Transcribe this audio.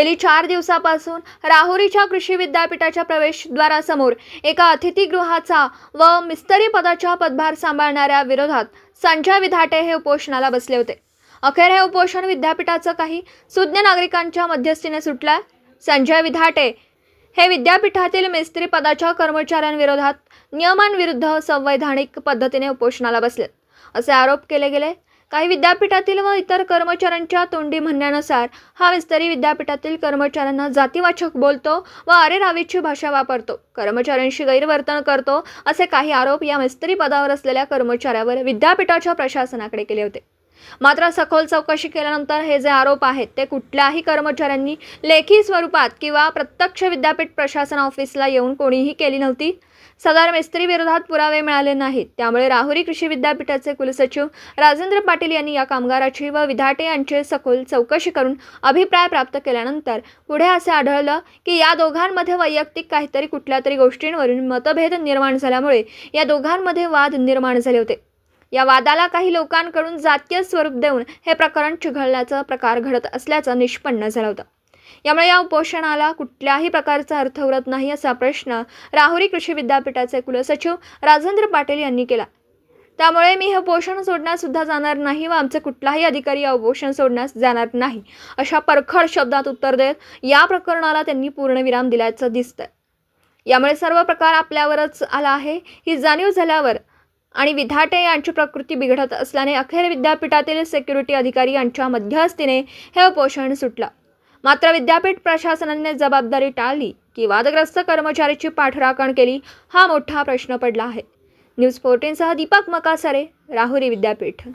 गेली चार दिवसापासून राहुरीच्या कृषी विद्यापीठाच्या प्रवेशद्वारासमोर एका अतिथीगृहाचा व मिस्तरी पदाच्या पदभार सांभाळणाऱ्या विरोधात संजय विधाटे हे उपोषणाला बसले होते. अखेर हे उपोषण विद्यापीठाचं काही सुज्ञ नागरिकांच्या मध्यस्थीने सुटलंय. संजय विधाटे हे विद्यापीठातील मिस्त्री पदाच्या कर्मचाऱ्यांविरोधात नियमांविरुद्ध संवैधानिक पद्धतीने उपोषणाला बसलेत. असे आरोप केले गेले काही विद्यापीठातील व इतर कर्मचाऱ्यांच्या तोंडी म्हणण्यानुसार हा विस्तारी विद्यापीठातील कर्मचाऱ्यांना जातीवाचक बोलतो व अरेरावीची भाषा वापरतो. कर्मचाऱ्यांशी गैरवर्तन करतो असे काही आरोप या मिस्त्री पदावर असलेल्या कर्मचाऱ्यावर विद्यापीठाच्या प्रशासनाकडे केले होते. मात्र सखोल चौकशी केल्यानंतर हे जे आरोप आहेत ते कुठल्याही कर्मचाऱ्यांनी लेखी स्वरूपात किंवा प्रत्यक्ष विद्यापीठ प्रशासन ऑफिसला येऊन कोणीही केली नव्हती. सदर मिस्त्री विरोधात पुरावे मिळाले नाहीत. त्यामुळे राहुरी कृषी विद्यापीठाचे कुलसचिव राजेंद्र पाटील यांनी या कामगाराची व विधाटे यांचे सखोल चौकशी करून अभिप्राय प्राप्त केल्यानंतर पुढे असे आढळलं की या दोघांमध्ये वैयक्तिक काहीतरी कुठल्या तरी गोष्टींवरून मतभेद निर्माण झाल्यामुळे या दोघांमध्ये वाद निर्माण झाले होते. या वादाला काही लोकांकडून जातीय स्वरूप देऊन हे प्रकरण चिघळण्याचा प्रकार घडत असल्याचं निष्पन्न झालं होतं. यामुळे या उपोषणाला कुठल्याही प्रकारचा अर्थ उरत नाही असा प्रश्न राहुरी कृषी विद्यापीठाचे कुलसचिव राजेंद्र पाटील यांनी केला. त्यामुळे मी हे उपोषण सोडण्यास सुद्धा जाणार नाही व आमचे कुठलाही अधिकारी या उपोषण सोडण्यास जाणार नाही अशा परखड शब्दात उत्तर देत या प्रकरणाला त्यांनी पूर्णविराम दिल्याचं दिसतंय. यामुळे सर्व प्रकार आपल्यावरच आला आहे. ही जाणीव झाल्यावर आणि विधाटे यांची प्रकृती बिघडत असल्याने अखेर विद्यापीठातील सेक्युरिटी अधिकारी यांच्या मध्यस्थीने हे उपोषण सुटलं. मात्र विद्यापीठ प्रशासनाने जबाबदारी टाळली की वादग्रस्त कर्मचारीची पाठराखण केली हा मोठा प्रश्न पडला आहे. न्यूज फोर्टीनसह दीपक मकासरे राहुरी विद्यापीठ.